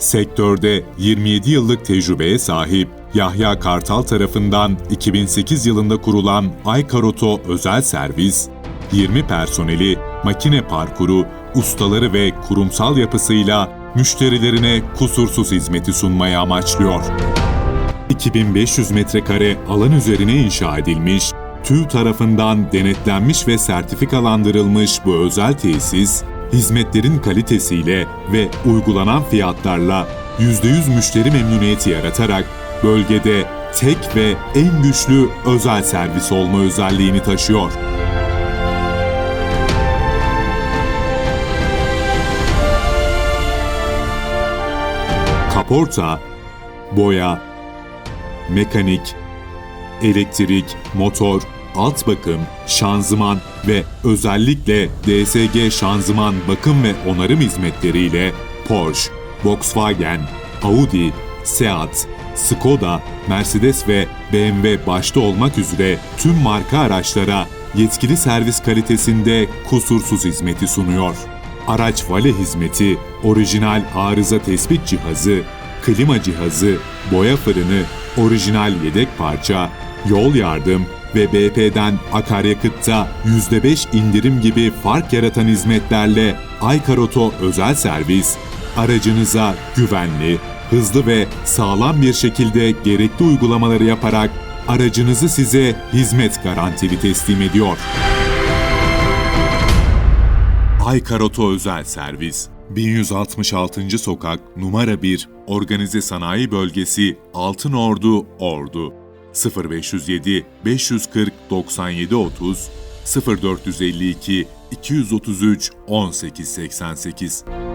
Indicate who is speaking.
Speaker 1: Sektörde 27 yıllık tecrübeye sahip Yahya Kartal tarafından 2008 yılında kurulan Aykaroto Özel Servis, 20 personeli, makine parkuru, ustaları ve kurumsal yapısıyla müşterilerine kusursuz hizmeti sunmayı amaçlıyor. 2500 metrekare alan üzerine inşa edilmiş, TÜV tarafından denetlenmiş ve sertifikalandırılmış bu özel tesis, hizmetlerin kalitesiyle ve uygulanan fiyatlarla %100 müşteri memnuniyeti yaratarak bölgede tek ve en güçlü özel servis olma özelliğini taşıyor. Kaporta, boya, mekanik, elektrik, motor, alt bakım, şanzıman ve özellikle DSG şanzıman bakım ve onarım hizmetleriyle Porsche, Volkswagen, Audi, Seat, Skoda, Mercedes ve BMW başta olmak üzere tüm marka araçlara yetkili servis kalitesinde kusursuz hizmeti sunuyor. Araç vale hizmeti, orijinal arıza tespit cihazı, klima cihazı, boya fırını, orijinal yedek parça, yol yardım ve BP'den akaryakıtta %5 indirim gibi fark yaratan hizmetlerle Aykaroto özel servis, aracınıza güvenli, hızlı ve sağlam bir şekilde gerekli uygulamaları yaparak aracınızı size hizmet garantili teslim ediyor. Aykaroto Özel Servis 1166. Sokak Numara 1 Organize Sanayi Bölgesi Altınordu Ordu 0507 540 97 30 0452 233 1888